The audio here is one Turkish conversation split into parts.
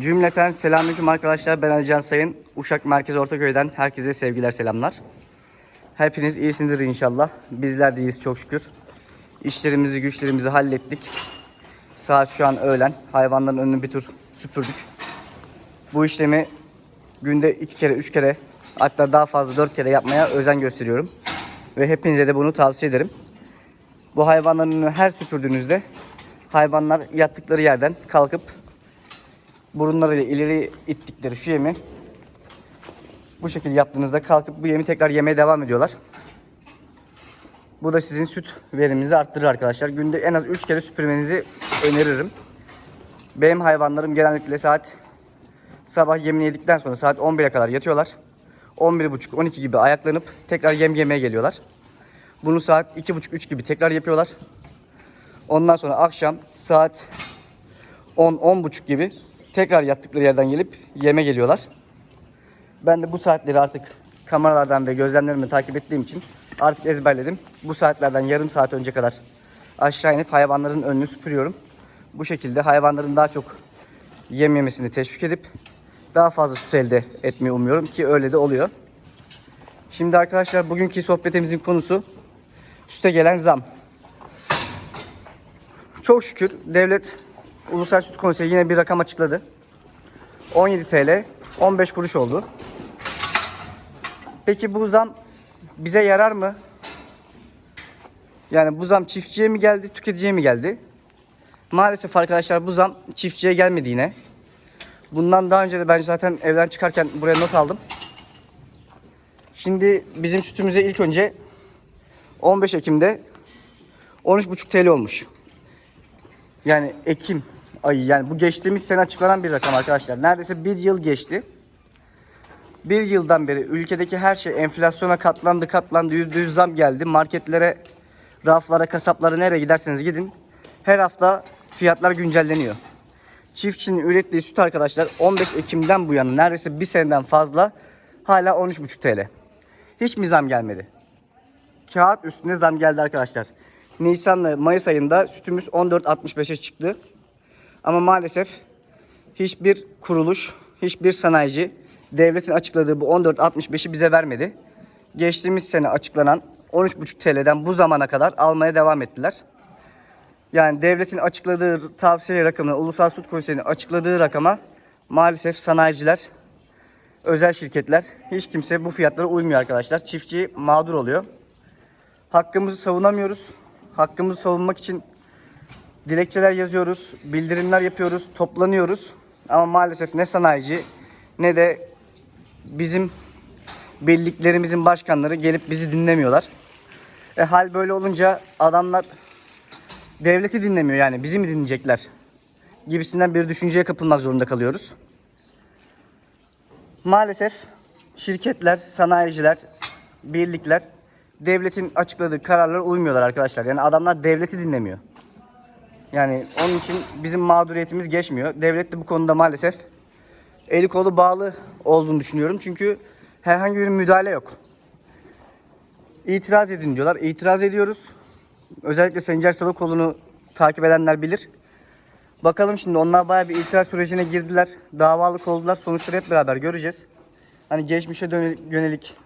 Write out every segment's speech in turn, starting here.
Cümleten selamünaleyküm arkadaşlar. Ben Alican Sayın. Uşak Merkez Ortaköy'den herkese sevgiler selamlar. Hepiniz iyisindir inşallah. Bizler de iyiyiz çok şükür. İşlerimizi güçlerimizi hallettik. Saat şu an öğlen. Hayvanların önünü bir tur süpürdük. Bu işlemi günde iki kere, üç kere hatta daha fazla dört kere yapmaya özen gösteriyorum. Ve hepinize de bunu tavsiye ederim. Bu hayvanların önünü her süpürdüğünüzde hayvanlar yattıkları yerden kalkıp burunlarıyla ileri ittikleri şu yemi bu şekilde yaptığınızda kalkıp bu yemi tekrar yemeye devam ediyorlar. Bu da sizin süt veriminizi arttırır arkadaşlar. Günde en az 3 kere süpürmenizi öneririm. Benim hayvanlarım genellikle saat sabah yemini yedikten sonra saat 11'e kadar yatıyorlar. 11.30-12 gibi ayaklanıp tekrar yem yemeye geliyorlar. Bunu saat 2.30-3 gibi tekrar yapıyorlar. Ondan sonra akşam saat 10-10.30 gibi tekrar yattıkları yerden gelip yeme geliyorlar. Ben de bu saatleri artık kameralardan ve gözlemlerimle takip ettiğim için artık ezberledim. Bu saatlerden yarım saat önce kadar aşağı inip hayvanların önünü süpürüyorum. Bu şekilde hayvanların daha çok yem yemesini teşvik edip daha fazla süt elde etmeyi umuyorum ki öyle de oluyor. Şimdi arkadaşlar bugünkü sohbetimizin konusu süte gelen zam. Çok şükür devlet Ulusal Süt Konseyi yine bir rakam açıkladı. 17 TL 15 kuruş oldu. Peki bu zam bize yarar mı? Yani bu zam çiftçiye mi geldi, tüketiciye mi geldi? Maalesef arkadaşlar bu zam çiftçiye gelmedi yine. Bundan daha önce de ben zaten evden çıkarken buraya not aldım. Şimdi bizim sütümüze ilk önce 15 Ekim'de 13,5 TL olmuş. Yani Ekim ayı yani bu geçtiğimiz sene açıklanan bir rakam arkadaşlar. Neredeyse bir yıl geçti. Bir yıldan beri ülkedeki her şey enflasyona katlandı katlandı yüzde yüz zam geldi. Marketlere, raflara, kasaplara nereye giderseniz gidin. Her hafta fiyatlar güncelleniyor. Çiftçinin ürettiği süt arkadaşlar 15 Ekim'den bu yana neredeyse bir seneden fazla hala 13,5 TL. Hiç mi zam gelmedi? Kağıt üstünde zam geldi arkadaşlar. Nisan'la Mayıs ayında sütümüz 14.65'e çıktı. Ama maalesef hiçbir kuruluş, hiçbir sanayici devletin açıkladığı bu 14.65'i bize vermedi. Geçtiğimiz sene açıklanan 13.5 TL'den bu zamana kadar almaya devam ettiler. Yani devletin açıkladığı tavsiye rakamına, Ulusal Süt Konseyi'nin açıkladığı rakama maalesef sanayiciler, özel şirketler, hiç kimse bu fiyatlara uymuyor arkadaşlar. Çiftçi mağdur oluyor. Hakkımızı savunamıyoruz. Hakkımızı savunmak için dilekçeler yazıyoruz, bildirimler yapıyoruz, toplanıyoruz. Ama maalesef ne sanayici ne de bizim birliklerimizin başkanları gelip bizi dinlemiyorlar. E hal böyle olunca adamlar devleti dinlemiyor yani bizi mi dinleyecekler gibisinden bir düşünceye kapılmak zorunda kalıyoruz. Maalesef şirketler, sanayiciler, birlikler devletin açıkladığı kararlara uymuyorlar arkadaşlar. Yani adamlar devleti dinlemiyor. Yani onun için bizim mağduriyetimiz geçmiyor. Devlet de bu konuda maalesef eli kolu bağlı olduğunu düşünüyorum. Çünkü herhangi bir müdahale yok. İtiraz edin diyorlar. İtiraz ediyoruz. Özellikle Sencer Salokoğlu'nu takip edenler bilir. Bakalım şimdi onlar bayağı bir itiraz sürecine girdiler. Davalık oldular. Sonuçları hep beraber göreceğiz. Hani geçmişe yönelik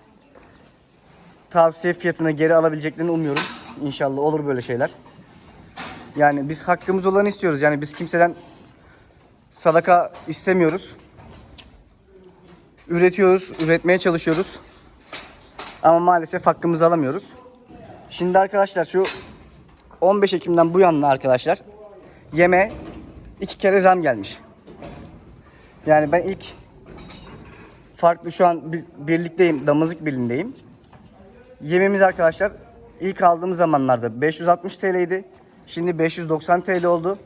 tavsiye fiyatını geri alabileceklerini umuyorum. İnşallah olur böyle şeyler. Yani biz hakkımız olanı istiyoruz. Yani biz kimseden sadaka istemiyoruz. Üretiyoruz, üretmeye çalışıyoruz. Ama maalesef hakkımızı alamıyoruz. Şimdi arkadaşlar şu 15 Ekim'den bu yana arkadaşlar yeme iki kere zam gelmiş. Yani ben ilk farklı şu an bir- birlikteyim, damızlık birliğindeyim. Yemimiz arkadaşlar ilk aldığımız zamanlarda 560 TL'ydi. Şimdi 590 TL oldu.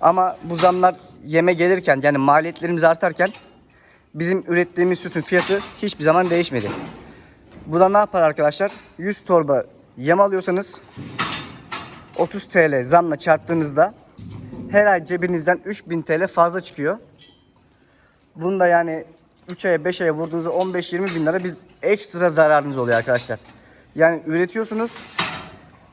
Ama bu zamlar yeme gelirken yani maliyetlerimiz artarken bizim ürettiğimiz sütün fiyatı hiçbir zaman değişmedi. Bu da ne yapar arkadaşlar? 100 torba yem alıyorsanız 30 TL zamla çarptığınızda her ay cebinizden 3000 TL fazla çıkıyor. Bunu da yani 3 aya 5 aya vurduğunuzda 15-20 bin lira biz ekstra zararınız oluyor arkadaşlar. Yani üretiyorsunuz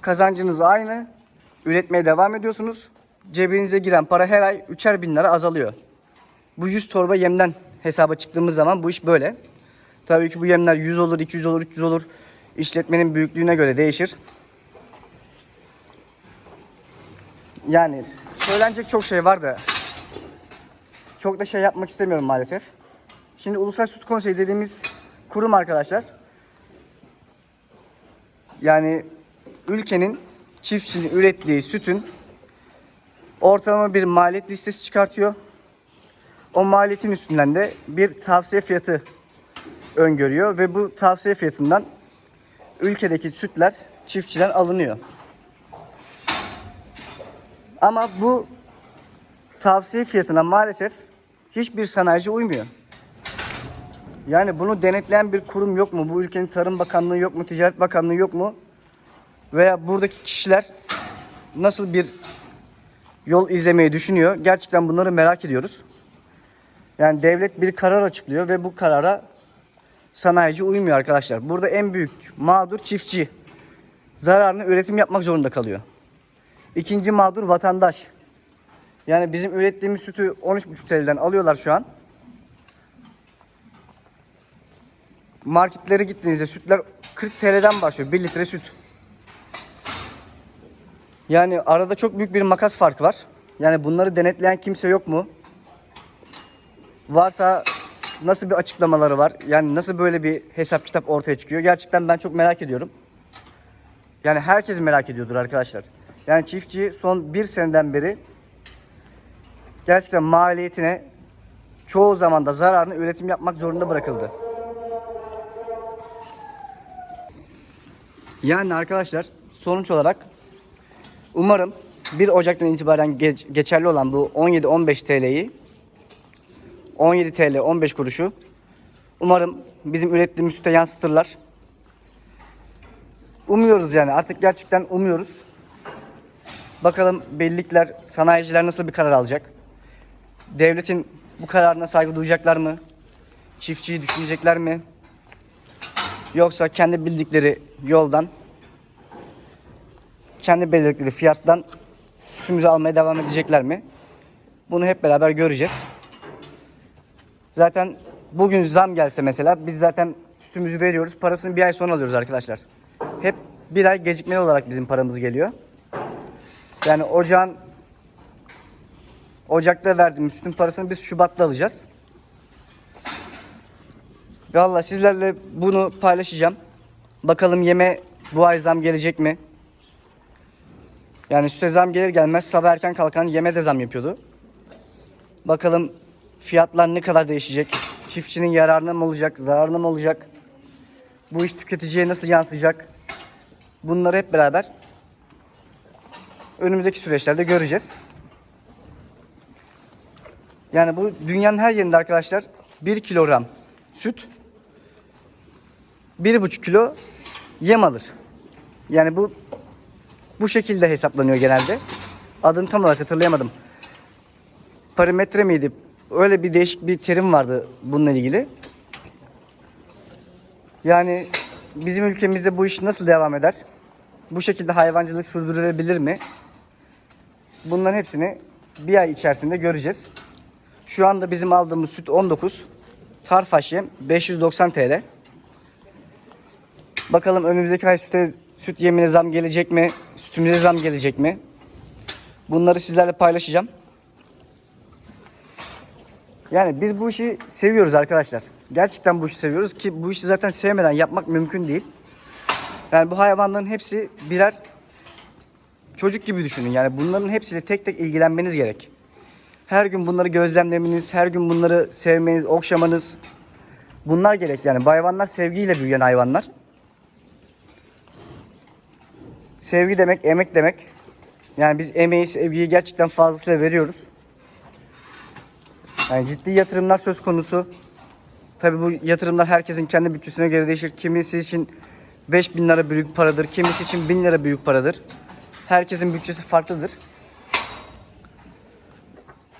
kazancınız aynı üretmeye devam ediyorsunuz. Cebinize giren para her ay 3'er bin lira azalıyor. Bu 100 torba yemden hesaba çıktığımız zaman bu iş böyle. Tabii ki bu yemler 100 olur, 200 olur, 300 olur. İşletmenin büyüklüğüne göre değişir. Yani söylenecek çok şey var da çok da şey yapmak istemiyorum maalesef. Şimdi Ulusal Süt Konseyi dediğimiz kurum arkadaşlar. Yani ülkenin çiftçinin ürettiği sütün ortalama bir maliyet listesi çıkartıyor. O maliyetin üstünden de bir tavsiye fiyatı öngörüyor ve bu tavsiye fiyatından ülkedeki sütler çiftçiden alınıyor. Ama bu tavsiye fiyatına maalesef hiçbir sanayici uymuyor. Yani bunu denetleyen bir kurum yok mu? Bu ülkenin Tarım Bakanlığı yok mu? Ticaret Bakanlığı yok mu? Veya buradaki kişiler nasıl bir yol izlemeyi düşünüyor? Gerçekten bunları merak ediyoruz. Yani devlet bir karar açıklıyor ve bu karara sanayici uymuyor arkadaşlar. Burada en büyük mağdur çiftçi. Zararını üretim yapmak zorunda kalıyor. İkinci mağdur vatandaş. Yani bizim ürettiğimiz sütü 13,5 TL'den alıyorlar şu an. Marketlere gittiğinizde sütler 40 TL'den başlıyor. 1 litre süt. Yani arada çok büyük bir makas farkı var. Yani bunları denetleyen kimse yok mu? Varsa nasıl bir açıklamaları var? Yani nasıl böyle bir hesap kitap ortaya çıkıyor? Gerçekten ben çok merak ediyorum. Yani herkes merak ediyordur arkadaşlar. Yani çiftçi son bir seneden beri gerçekten maliyetine çoğu zaman da zararını üretim yapmak zorunda bırakıldı. Yani arkadaşlar sonuç olarak umarım 1 Ocak'tan itibaren geç- geçerli olan bu 17-15 TL'yi 17 TL 15 kuruşu umarım bizim ürettiğimiz süte yansıtırlar. Umuyoruz yani artık gerçekten umuyoruz. Bakalım bellilikler, sanayiciler nasıl bir karar alacak? Devletin bu kararına saygı duyacaklar mı? Çiftçiyi düşünecekler mi? Yoksa kendi bildikleri yoldan, kendi belirledikleri fiyattan sütümüzü almaya devam edecekler mi? Bunu hep beraber göreceğiz. Zaten bugün zam gelse mesela biz zaten sütümüzü veriyoruz. Parasını bir ay sonra alıyoruz arkadaşlar. Hep bir ay gecikmeli olarak bizim paramız geliyor. Yani ocağın Ocak'ta verdiğimiz sütün parasını biz Şubat'ta alacağız. Valla sizlerle bunu paylaşacağım. Bakalım yeme bu ay zam gelecek mi? Yani süte zam gelir gelmez sabah erken kalkan yeme de zam yapıyordu. Bakalım fiyatlar ne kadar değişecek? Çiftçinin yararına mı olacak, zararına mı olacak? Bu iş tüketiciye nasıl yansıyacak? Bunları hep beraber önümüzdeki süreçlerde göreceğiz. Yani bu dünyanın her yerinde arkadaşlar 1 kilogram süt 1,5 kilo yem alır. Yani bu bu şekilde hesaplanıyor genelde. Adını tam olarak hatırlayamadım. Parametre miydi? Öyle bir değişik bir terim vardı bununla ilgili. Yani bizim ülkemizde bu iş nasıl devam eder? Bu şekilde hayvancılık sürdürülebilir mi? Bunların hepsini bir ay içerisinde göreceğiz. Şu anda bizim aldığımız süt 19. Tarfaş yem 590 TL. Bakalım önümüzdeki ay süte, süt yemine zam gelecek mi? Sütümüze zam gelecek mi? Bunları sizlerle paylaşacağım. Yani biz bu işi seviyoruz arkadaşlar. Gerçekten bu işi seviyoruz ki bu işi zaten sevmeden yapmak mümkün değil. Yani bu hayvanların hepsi birer çocuk gibi düşünün. Yani bunların hepsiyle tek tek ilgilenmeniz gerek. Her gün bunları gözlemlemeniz, her gün bunları sevmeniz, okşamanız bunlar gerek yani. Bu hayvanlar sevgiyle büyüyen hayvanlar. Sevgi demek, emek demek. Yani biz emeği, sevgiyi gerçekten fazlasıyla veriyoruz. Yani ciddi yatırımlar söz konusu. Tabi bu yatırımlar herkesin kendi bütçesine göre değişir. Kimisi için 5000 lira büyük paradır, kimisi için 1000 lira büyük paradır. Herkesin bütçesi farklıdır.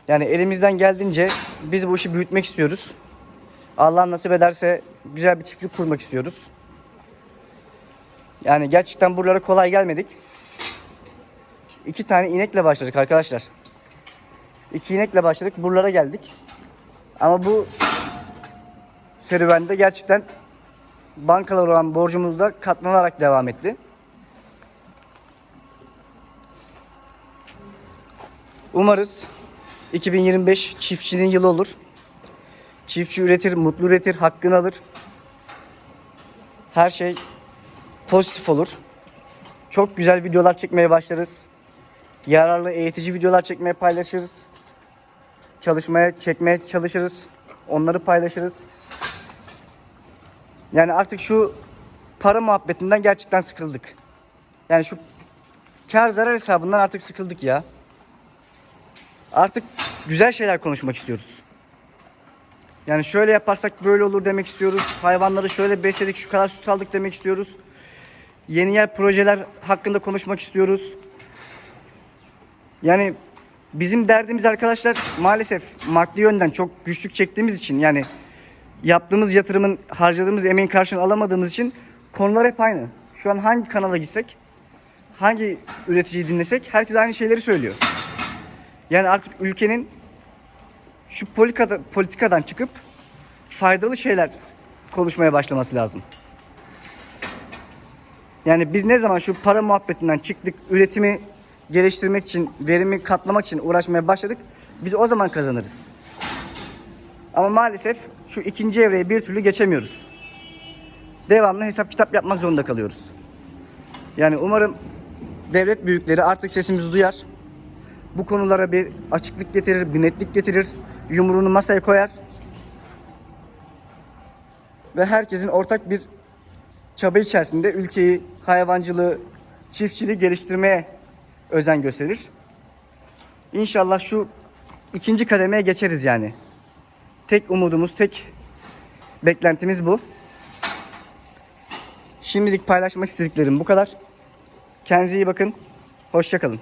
Yani elimizden geldiğince biz bu işi büyütmek istiyoruz. Allah nasip ederse güzel bir çiftlik kurmak istiyoruz. Yani gerçekten buralara kolay gelmedik. İki tane inekle başladık arkadaşlar. İki inekle başladık. Buralara geldik. Ama bu serüvende gerçekten bankalar olan borcumuz da katlanarak devam etti. Umarız 2025 çiftçinin yılı olur. Çiftçi üretir, mutlu üretir, hakkını alır. Her şey pozitif olur. Çok güzel videolar çekmeye başlarız. Yararlı eğitici videolar çekmeye paylaşırız. Çalışmaya çekmeye çalışırız. Onları paylaşırız. Yani artık şu para muhabbetinden gerçekten sıkıldık. Yani şu kar zarar hesabından artık sıkıldık ya. Artık güzel şeyler konuşmak istiyoruz. Yani şöyle yaparsak böyle olur demek istiyoruz. Hayvanları şöyle besledik, şu kadar süt aldık demek istiyoruz. Yeni yer projeler hakkında konuşmak istiyoruz. Yani bizim derdimiz arkadaşlar maalesef maddi yönden çok güçlük çektiğimiz için yani yaptığımız yatırımın harcadığımız emeğin karşılığını alamadığımız için konular hep aynı. Şu an hangi kanala gitsek, hangi üreticiyi dinlesek herkes aynı şeyleri söylüyor. Yani artık ülkenin şu politikada, politikadan çıkıp faydalı şeyler konuşmaya başlaması lazım. Yani biz ne zaman şu para muhabbetinden çıktık, üretimi geliştirmek için, verimi katlamak için uğraşmaya başladık, biz o zaman kazanırız. Ama maalesef şu ikinci evreye bir türlü geçemiyoruz. Devamlı hesap kitap yapmak zorunda kalıyoruz. Yani umarım devlet büyükleri artık sesimizi duyar. Bu konulara bir açıklık getirir, bir netlik getirir. Yumruğunu masaya koyar. Ve herkesin ortak bir çaba içerisinde ülkeyi, hayvancılığı, çiftçiliği geliştirmeye özen gösterir. İnşallah şu ikinci kademeye geçeriz yani. Tek umudumuz, tek beklentimiz bu. Şimdilik paylaşmak istediklerim bu kadar. Kendinize iyi bakın. Hoşçakalın.